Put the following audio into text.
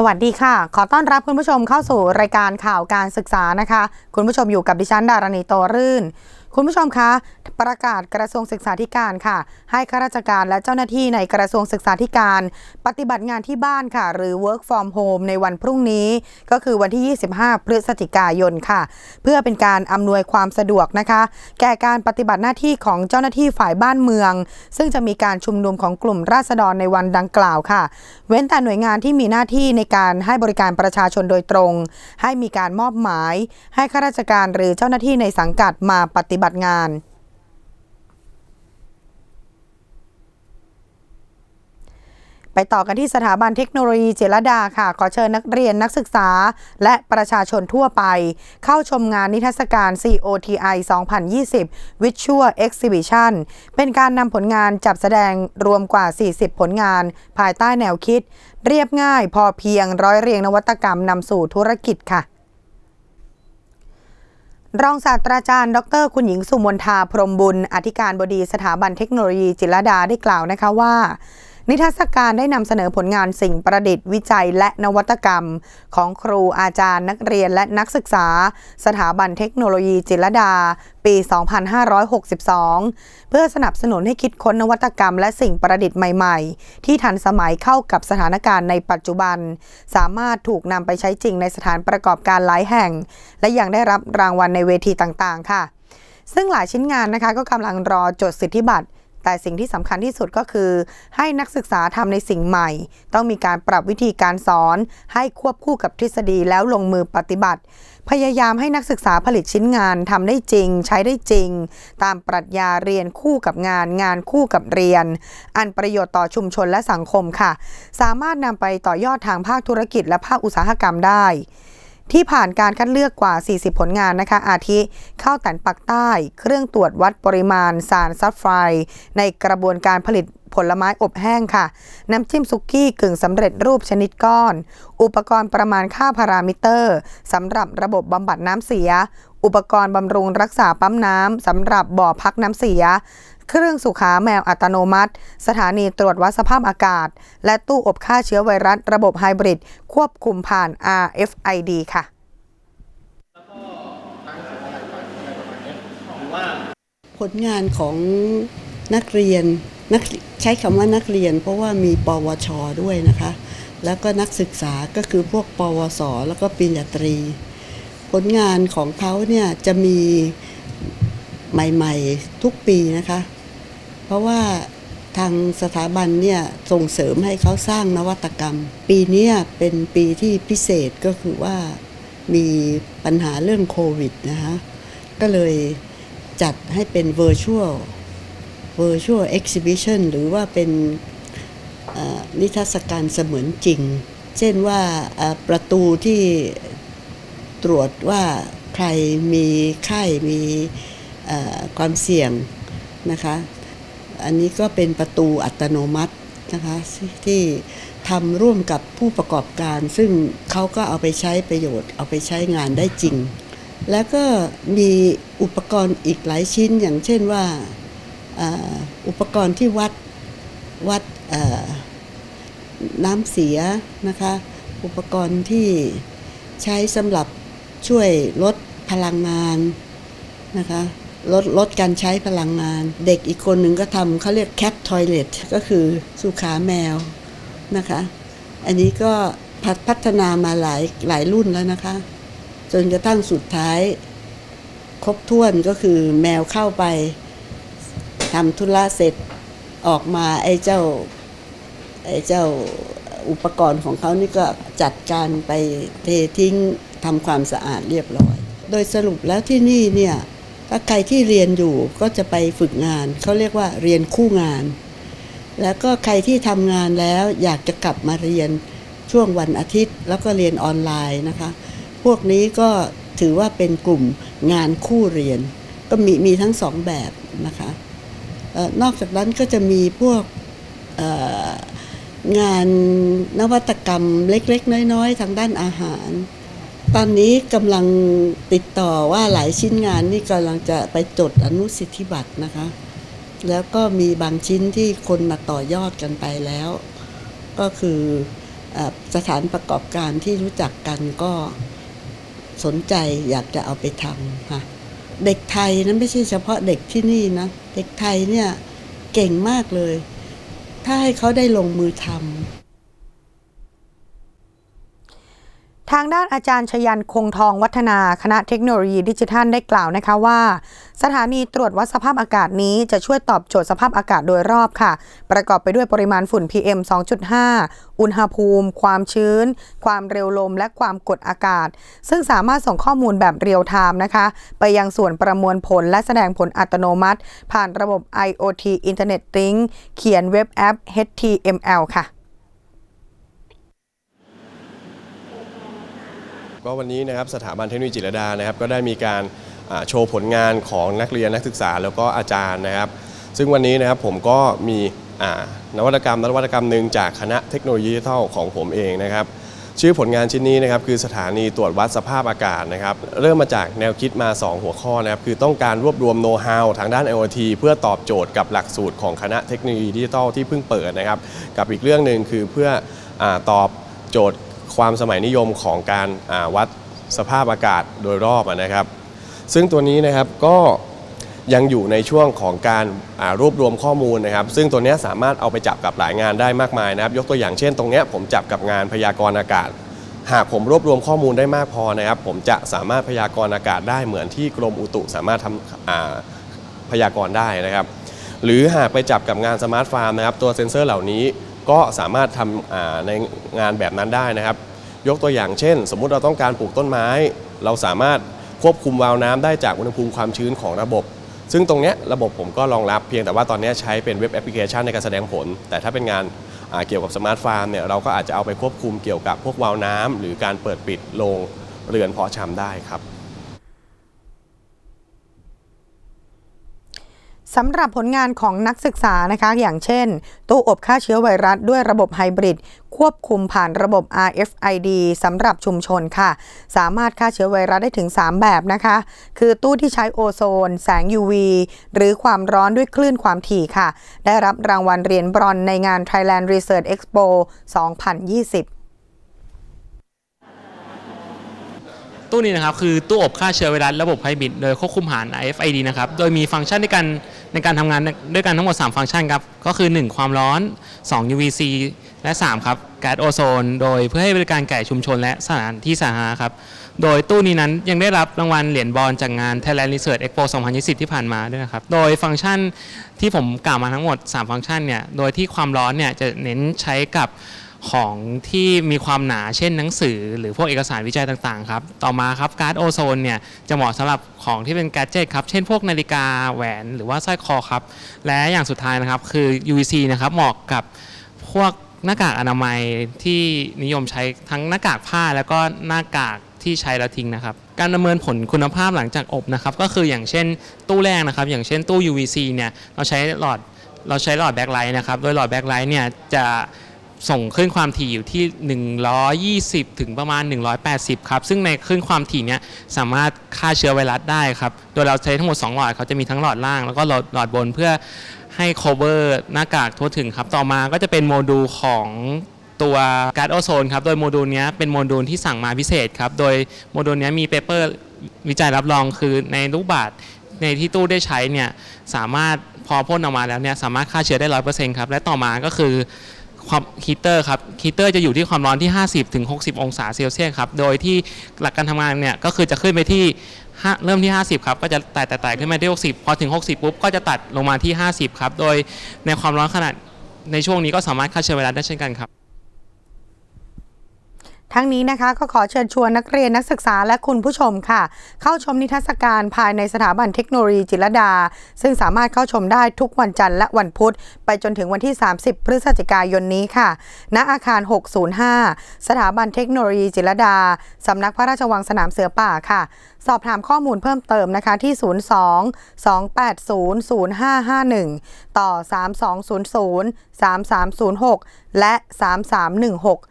สวัสดีค่ะ ขอต้อนรับคุณผู้ชมเข้าสู่รายการข่าวการศึกษานะคะ คุณผู้ชมอยู่กับดิฉันดารณีโตรื่น คุณผู้ชมคะประกาศกระทรวงศึกษาธิการค่ะ ให้ข้าราชการและเจ้าหน้าที่ในกระทรวงศึกษาธิการ ปฏิบัติงานที่บ้านค่ะ หรือ work from home ในวันพรุ่งนี้ ก็คือวันที่ 25 พฤศจิกายนค่ะ เพื่อเป็นการอำนวยความสะดวกนะคะ แก่การปฏิบัติหน้าที่ของเจ้าหน้าที่ฝ่ายบ้านเมือง ซึ่งจะมีการชุมนุมของกลุ่มราษฎรในวันดังกล่าวค่ะ เว้นแต่หน่วยงานที่มีหน้าที่ในการให้บริการประชาชนโดยตรง ให้มีการมอบหมาย ให้ข้าราชการหรือเจ้าหน้าที่ในสังกัดมาปฏิบัติงาน ไปต่อกันที่สถาบันเทคโนโลยีเจรดาค่ะ ขอเชิญนักเรียนนักศึกษา และประชาชนทั่วไป เข้าชมงานนิทรรศการ COTI 2020 Visual Exhibition เป็นการนำผลงานจับแสดงรวมกว่า 40 ผลงาน ภายใต้แนวคิด เรียบง่ายพอเพียงร้อยเรียงนวัตกรรมนำสู่ธุรกิจค่ะ รองศาสตราจารย์ ดร คุณหญิงสุมนทาพรหมบุญ อธิการบดีสถาบันเทคโนโลยีจิรดาได้กล่าวนะคะว่า นิทรรศการได้นำเสนอผลงานสิ่งประดิษฐ์วิจัยและนวัตกรรม ของครูอาจารย์นักเรียนและนักศึกษา สถาบันเทคโนโลยีจิรดา ปี 2562 เพื่อสนับสนุนให้คิดค้นนวัตกรรม และสิ่งประดิษฐ์ใหม่ๆ ที่ทันสมัยเข้ากับสถานการณ์ในปัจจุบัน สามารถถูกนำไปใช้จริงในสถานประกอบการหลายแห่ง และยังได้รับรางวัลในเวทีต่างๆ ค่ะ ซึ่งหลายชิ้นงานนะคะก็กำลังรอจดสิทธิบัตร แต่สิ่งที่สำคัญที่สุดก็คือ ให้นักศึกษาทำในสิ่งใหม่ ต้องมีการปรับวิธีการสอน ให้ควบคู่กับทฤษฎีแล้วลงมือปฏิบัติ พยายามให้นักศึกษาผลิตชิ้นงานทำได้จริง ใช้ได้จริง ตามปรัชญาเรียนคู่กับงาน งานคู่กับเรียน อันประโยชน์ต่อชุมชนและสังคมค่ะ สามารถนำไปต่อยอดทางภาคธุรกิจและภาคอุตสาหกรรมได้ ที่ผ่านการคัดเลือกกว่า 40 ผลงานนะคะ อาทิข้าวแตนปักใต้ เครื่องตรวจวัดปริมาณสารซัฟไฟในกระบวนการผลิต ผลไม้อบแห้งค่ะ น้ำจิ้มซุกี้กึ่งสำเร็จรูปชนิดก้อน อุปกรณ์ประมาณค่าพารามิเตอร์สำหรับระบบบำบัดน้ำเสีย อุปกรณ์บำรุงรักษาปั๊มน้ำสำหรับบ่อพักน้ำเสียเครื่องสุขาแมวอัตโนมัติ สถานีตรวจวัดสภาพอากาศ และตู้อบฆ่าเชื้อไวรัส ระบบไฮบริด ควบคุมผ่าน RFID ค่ะผลงานของนักเรียน นักใช้คำว่านักเรียน เพราะว่ามีปวชด้วยนะคะ แล้วก็นักศึกษาก็คือพวกปวส แล้วก็ปริญญาตรี ผลงานของเขาเนี่ยจะมีใหม่ๆทุกปีนะคะ เพราะว่าทางสถาบันเนี่ยส่งเสริมให้เขาสร้างนวัตกรรม ปีนี้เป็นปีที่พิเศษก็คือว่ามีปัญหาเรื่องโควิดนะคะก็เลยจัดให้เป็น virtual virtual exhibition หรือว่าเป็นนิทรรศการเสมือนจริง เช่นว่าประตูที่ตรวจว่าใครมีไข้มีความเสี่ยงนะคะ อันนี้ก็เป็นประตูอัตโนมัตินะคะที่ทำร่วมกับผู้ประกอบการ ซึ่งเขาก็เอาไปใช้ประโยชน์ เอาไปใช้งานได้จริง แล้วก็มีอุปกรณ์อีกหลายชิ้นอย่างเช่นว่า อุปกรณ์ที่วัดวัดน้ำเสียนะคะ อุปกรณ์ที่ใช้สำหรับช่วยลดพลังงานนะคะลดลดการใช้พลังงาน เด็กอีกคนหนึ่งก็ทำเขาเรียกแค t ทอยเลตก็คือสุขาแมวนะคะ อันนี้ก็พัฒพัฒนามาหลายหลายรุ่นแล้วนะคะ จนกระทั่งสุดท้าย ครบถ้วนก็คือแมวเข้าไป ทำธุระเสร็จออกมาไอ้เจ้าไอ้เจ้าอุปกรณ์ของเขานี่ก็จัดการไปเททิ้งทำความสะอาดเรียบร้อย โดยสรุปแล้วที่นี่เนี่ยถ้าใครที่เรียนอยู่ก็จะไปฝึกงาน เขาเรียกว่าเรียนคู่งาน แล้วก็ใครที่ทำงานแล้วอยากจะกลับมาเรียนช่วงวันอาทิตย์ แล้วก็เรียนออนไลน์นะคะ พวกนี้ก็ถือว่าเป็นกลุ่มงานคู่เรียน ก็มีมีทั้งสองแบบนะคะ นอกจากนั้นก็จะมีพวกงานนวัตกรรมเล็กๆ น้อยๆ ทางด้านอาหาร ตอนนี้กำลังติดต่อว่าหลายชิ้นงานนี่กำลังจะไปจดอนุสิทธิบัตรนะคะ แล้วก็มีบางชิ้นที่คนมาต่อยอดกันไปแล้ว ก็คืออสถานประกอบการที่รู้จักกันก็สนใจอยากจะเอาไปทำค่ะ เด็กไทยนั้นไม่ใช่เฉพาะเด็กที่นี่นะ เด็กไทยเนี่ยเก่งมากเลย ถ้าให้เขาได้ลงมือทำ ทางด้านอาจารย์ชยันคงทองวัฒนาคณะเทคโนโลยีดิจิทัลได้กล่าวนะคะว่า สถานีตรวจวัดสภาพอากาศนี้จะช่วยตอบโจทย์สภาพอากาศโดยรอบค่ะ ประกอบไปด้วยปริมาณฝุ่น PM 2.5 อุณหภูมิ ความชื้น ความเร็วลม และความกดอากาศ ซึ่งสามารถส่งข้อมูลแบบเรียลไทม์นะคะ ไปยังส่วนประมวลผลและแสดงผลอัตโนมัติ ผ่านระบบ IoT Internet Things เขียนเว็บแอป HTML ค่ะ ก็วันนี้นะครับสถาบันเทคโนโลยีจิตรดานะครับก็ได้มีการโชว์ผลงานของนักเรียนนักศึกษาแล้วก็อาจารย์นะครับ ซึ่งวันนี้นะครับผมก็มีนวัตกรรมนวัตกรรมหนึ่งจากคณะเทคโนโลยีดิจิทัลของผมเองนะครับ ชื่อผลงานชิ้นนี้นะครับคือสถานีตรวจวัดสภาพอากาศนะครับ เริ่มมาจากแนวคิดมา 2 หัวข้อนะครับ คือต้องการรวบรวมโน้ตฮาวทางด้าน IoT เพื่อตอบโจทย์กับหลักสูตรของคณะเทคโนโลยีดิจิทัลที่เพิ่งเปิดนะครับ กับอีกเรื่องหนึ่งคือเพื่ออตอบโจทย์ ความสมัยนิยมของการาวัดสภาพอากาศโดยรอบนะครับ ซึ่งตัวนี้นะครับก็ยังอยู่ในช่วงของการารวบรวมข้อมูลนะครับ ซึ่งตัวนี้สามารถเอาไปจับกับหลายงานได้มากมายนะครับ ยกตัวอย่างเช่น ตรงนี้ผมจับกับงานพยากรณ์อากาศ หากผมรวบรวมข้อมูลได้มากพอนะครับ ผมจะสามารถพยากรณ์อากาศได้เหมือนที่กรมอุตุสามารถทำพยากรณ์ได้นะครับ หรือหากไปจับกับงานสมาร์ทฟาร์มนะครับ ตัวเซ็นเซอร์เหล่านี้ก็สามารถทำในงานแบบนั้นได้นะครับ ยกตัวอย่างเช่น สมมุติเราต้องการปลูกต้นไม้ เราสามารถควบคุมวาล์วน้ำได้จากอุณหภูมิความชื้นของระบบ ซึ่งตรงนี้ระบบผมก็รองรับเพียงแต่ว่าตอนนี้ใช้เป็นเว็บแอปพลิเคชันในการแสดงผล แต่ถ้าเป็นงานาเกี่ยวกับสมาร์ทฟาร์มเนี่ยเราก็อาจจะเอาไปควบคุมเกี่ยวกับพวกวาล์วน้ำหรือการเปิดปิดโรงเรือนเพาะชำได้ครับ สำหรับผลงานของนักศึกษานะคะ อย่างเช่น ตู้อบฆ่าเชื้อไวรัสด้วยระบบไฮบริด ควบคุมผ่านระบบ RFID สำหรับชุมชนค่ะ สามารถฆ่าเชื้อไวรัสได้ถึง 3 แบบนะคะ คือตู้ที่ใช้โอโซน แสง UV หรือความร้อนด้วยคลื่นความถี่ค่ะ ได้รับรางวัลเหรียญบรอนในงาน Thailand Research Expo 2020 ตู้นี้นะครับคือตู้อบฆ่าเชื้อไวรัสระบบไฮบริดโดยควบคุมผ่าน RFID นะครับโดยมีฟังก์ชันในการในการทำงานด้วยกันทั้งหมด 3 ฟังก์ชันครับก็คือ 1 ความร้อน 2 UVC และ 3 ครับแก๊สโอโซน โดยเพื่อให้บริการแก่ชุมชนและสถานที่สาธารณะครับโดยตู้นี้นั้นยังได้รับรางวัลเหรียญบอลจากงาน Thailand Research Expo 2020 ที่ผ่านมาด้วยนะครับ โดยฟังก์ชันที่ผมกล่าวมาทั้งหมด 3 ฟังก์ชันเนี่ย โดยที่ความร้อนเนี่ยจะเน้นใช้กับ ของที่มีความหนาเช่นหนังสือ หรือพวกเอกสารวิจัยต่างๆครับต่อมาครับการ์ดโอโซนเนี่ยจะเหมาะสำหรับของที่เป็นแกดเจตครับเช่นพวกนาฬิกาแหวนหรือว่าสร้อยคอครับและอย่างสุดท้ายนะครับคือ UVC นะครับเหมาะกับพวกหน้ากากอนามัยที่นิยมใช้ทั้งหน้ากากผ้าแล้วก็หน้ากากที่ใช้แล้วทิ้งนะครับ การประเมินผลคุณภาพหลังจากอบนะครับ ก็คืออย่างเช่นตู้แรกนะครับ อย่างเช่นตู้ UVC เนี่ย เราใช้หลอด เราใช้หลอดแบ็คไลท์นะครับ โดยหลอดแบ็คไลท์เนี่ยจะ ส่งคลื่นความถี่อยู่ที่ 120 ถึงประมาณ 180 ครับ ซึ่งในคลื่นความถี่เนี้ยสามารถฆ่าเชื้อไวรัสได้ครับ โดยเราใช้ทั้งหมด 2 หลอดเขาจะมีทั้งหลอดล่าง แล้วก็หลอดหลอดบนเพื่อให้ cover หน้ากากทั่วถึงครับ ต่อมาก็จะเป็นโมดูลของตัวการ์ดโอโซนครับ โดยโมดูลนี้เป็นโมดูลที่สั่งมาพิเศษครับ โดยโมดูลนี้มีเปเปอร์วิจัยรับรองคือในลูกบาศก์ในที่ตู้ได้ใช้เนี่ยสามารถพอพ่นออกมาแล้วเนี่ยสามารถฆ่าเชื้อได้ร้อยเปอร์เซ็นต์ครับ และต่อมาก็คือ ความฮีเตอร์ครับฮีเตอร์จะอยู่ที่ความร้อนที่ 50ถึง60 องศาเซลเซียสครับโดยที่หลักการทำงานเนี่ยก็คือจะขึ้นไปที่เริ่มที่ 50 ครับ ก็จะไต่ไต่ไต่ขึ้นมาที่60 พอถึง 60 ปุ๊บ ก็จะตัดลงมาที่ 50 ครับ โดยในความร้อนขนาดในช่วงนี้ก็สามารถฆ่าเชื้อไวรัสได้เช่นกันครับ ทั้งนี้นะคะก็ขอเชิญชวนนักเรียนนักศึกษาและคุณผู้ชมค่ะ เข้าชมนิทรรศการภายในสถาบันเทคโนโลยีจิรดา ซึ่งสามารถเข้าชมได้ทุกวันจันทร์และวันพุธ ไปจนถึงวันที่ 30 พฤศจิกายนนี้ค่ะณอาคาร 605 สถาบันเทคโนโลยีจิรดา สำนักพระราชวังสนามเสือป่าค่ะ สอบถามข้อมูลเพิ่มเติมนะคะที่ 02 280 0551 ต่อ 3200 3306 และ 3316